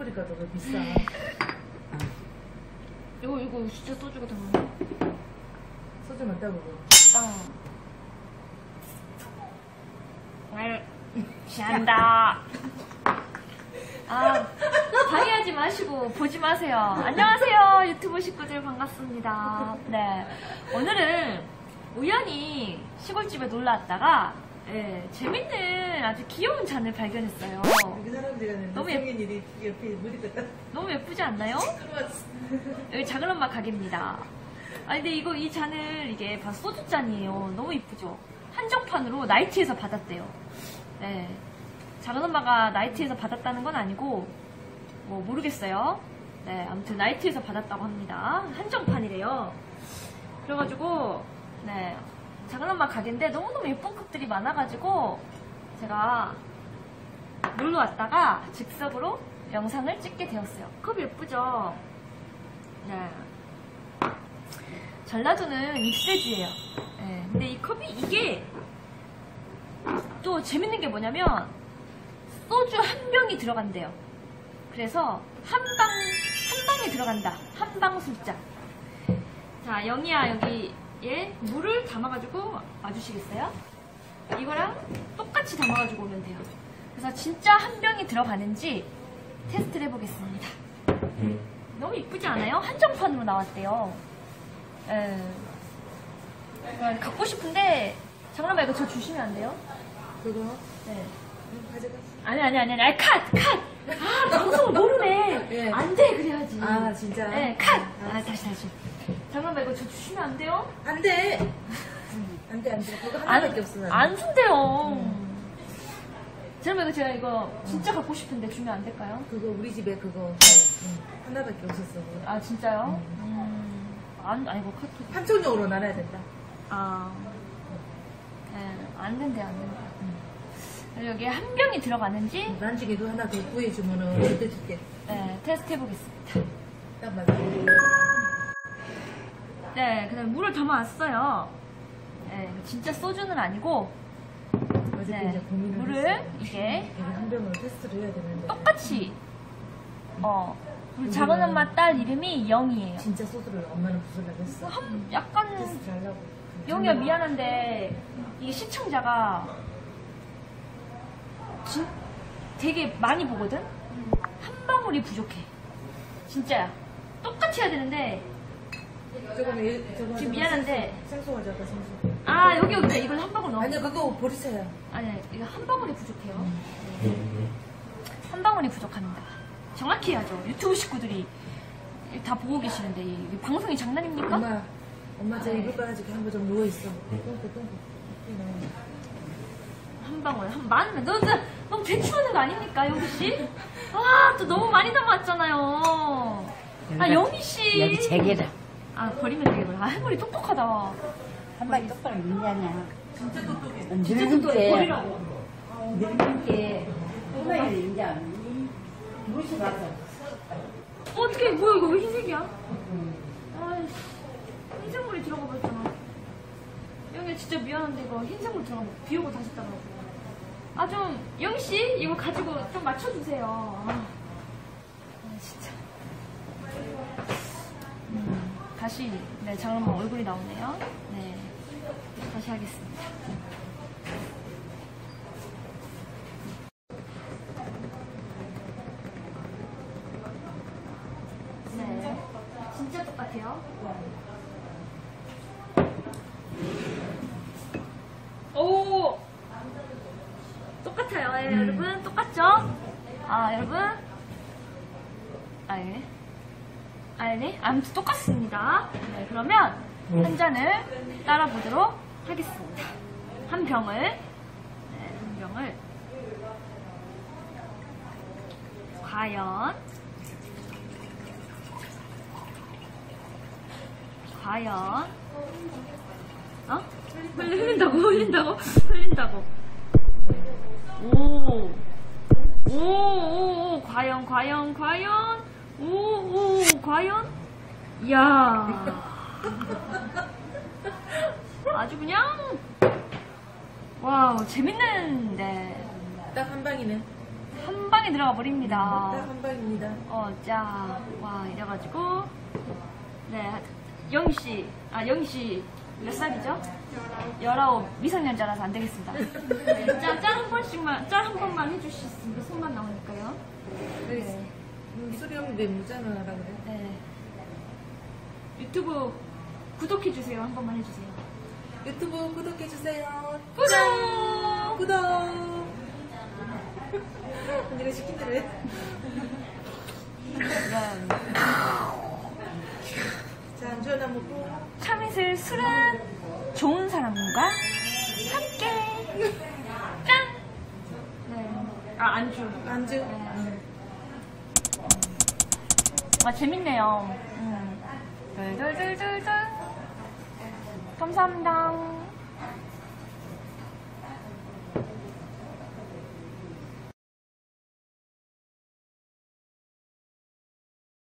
보니까 너무 비싸. 이거 이거 진짜 소주가 들어가네. 소주 맞다 보고. 땅. 날 취한다. 아, 방해하지 마시고 보지 마세요. 안녕하세요, 유튜브 식구들 반갑습니다. 네, 오늘은 우연히 시골집에 놀러 왔다가 예, 재밌는 아주 귀여운 잔을 발견했어요. 여기 사람들이 가는 너무 성인들이 옆에 물이. 너무 예쁘지 않나요? 여기 작은 엄마 가게입니다. 아 근데 이거 이 잔을 이게 봐 소주 잔이에요. 너무 이쁘죠? 한정판으로 나이트에서 받았대요. 네. 작은 엄마가 나이트에서 받았다는 건 아니고 뭐 모르겠어요. 네, 아무튼 나이트에서 받았다고 합니다. 한정판이래요. 그래가지고 네 엄마 가게인데 너무너무 예쁜 컵들이 많아가지고 제가 놀러 왔다가 즉석으로 영상을 찍게 되었어요. 컵 예쁘죠? 네. 전라도는 입세주예요. 네. 근데 이 컵이 이게 또 재밌는 게 뭐냐면 소주 한 병이 들어간대요. 그래서 한 방, 한 방에 들어간다. 한 방 술자. 자, 영희야, 여기 에 물을 담아가지고 와주시겠어요? 이거랑 똑같이 담아가지고 오면 돼요. 그래서 진짜 한 병이 들어가는지 테스트를 해보겠습니다. 너무 이쁘지 않아요? 한정판으로 나왔대요. 에. 이거 갖고 싶은데 잠깐만 이거 저 주시면 안 돼요? 그거 네. 응, 가져가. 아니 아니 아니 아니 컷! 컷! 아 방송 모르네. 예. 안돼 그래야지. 아 진짜. 네, 컷! 아 다시 다시. 잠깐만 이거 저 주시면 안 돼요? 안 돼. 안 돼 안 돼. 그거 하나밖에 없어. 나는. 안 준대요. 잠깐만 이거 제가 이거 진짜 갖고 싶은데 주면 안 될까요? 그거 우리 집에 그거 네. 응, 하나밖에 없었어. 아 진짜요? 음. 안 아니고 카톡. 판촉용으로 나눠야 된다. 아. 네, 안 된대 안 된대. 그리고 여기에 한 병이 들어가는지 나중에도 하나 더 구해주면은 그때 줄게. 네, 테스트 해보겠습니다. 딱 맞아. 네, 그 다음에 물을 담아왔어요. 네, 진짜 소주는 아니고 네, 이제 물을 했어. 이게 한 병으로 테스트를 해야 되는데. 똑같이 어 우리 작은 엄마 딸 이름이 영이에요. 진짜 소주를 엄마는 부술라고 했어. 한 약간 테스트 하려고. 영이야 미안한데 이게 시청자가 진, 되게 많이 보거든. 한 방울이 부족해. 진짜야. 똑같이 해야 되는데 조금 일, 조금 지금 미안한데. 생소 가져왔다 생소. 아 여기 여기다 이걸 한 방울 넣어. 아니야 그거 버리세요. 아니 이거 한 방울이 부족해요. 한 방울이 부족합니다. 정확히 해야죠. 유튜브 식구들이 다 보고 계시는데 이, 이 방송이 장난입니까? 엄마 엄마 저 네. 이불 깔아줄게 한번 좀 누워 있어. 똥꼬 똥꼬. 한 방울 한 많으면 너 진짜 너무 대충 하는 거 아닙니까 영희 씨? 아또 너무 많이 담았잖아요. 아 영희 씨. 여기 제게라 아 버리면 되겠구나. 아 해머리 똑똑하다. 한 마리 똑바로 있냐냐 진짜 똑똑해. 늙은 게 버리라고. 늙은 게 꼬마를 이제 무시 가서 어, 어떻게 뭐야 이거 왜 흰색이야? 아이씨 흰색 물이 들어가 버렸잖아. 영희 진짜 미안한데 이거 흰색 물 들어가 버 비우고 다시 따라. 아좀 영희 씨 이거 가지고 좀 맞춰주세요. 아, 아, 진짜. 음, 다시 네 잠깐만 얼굴이 나오네요. 네 다시 하겠습니다. 네 진짜 똑같아요. 오 똑같아요 예, 여러분 똑같죠? 아 여러분 아 예 아네? 아무튼 똑같습니다. 네 그러면 한 잔을 따라 보도록 하겠습니다. 한 병을 네, 한 병을. 과연 과연 어? 흘- 흘린다고 흘린다고 흘린다고. 오. 오, 오, 오, 과연, 과연, 과연, 오, 오, 과연, 이야. 아주 그냥, 와우, 재밌는데. 딱 한 방이네. 한 방에 들어가 버립니다. 딱 한 방입니다. 어, 자, 와, 이래가지고, 네, 영희 씨, 아, 영희 씨, 몇 살이죠? 열아홉, 미성년자라서 안 되겠습니다. 네, 짠, 짠한 번씩만, 짠한 번만 있으면 손만 나오니까요. 여 기 음, 소리 없는데 무잖아 그래. 네. 유튜브 구독해주세요. 한 번만 해주세요. 유튜브 구독해주세요. 구독! 구독! 언니가 시킨 대로 해. 네. 자, 안주 하나 먹고. 참이슬 술은 좋은 사람과 함께. 짠! 네. 아, 안주. 안주. 네. 아, 재밌네요. 음. 덜덜덜덜덜. 감사합니다.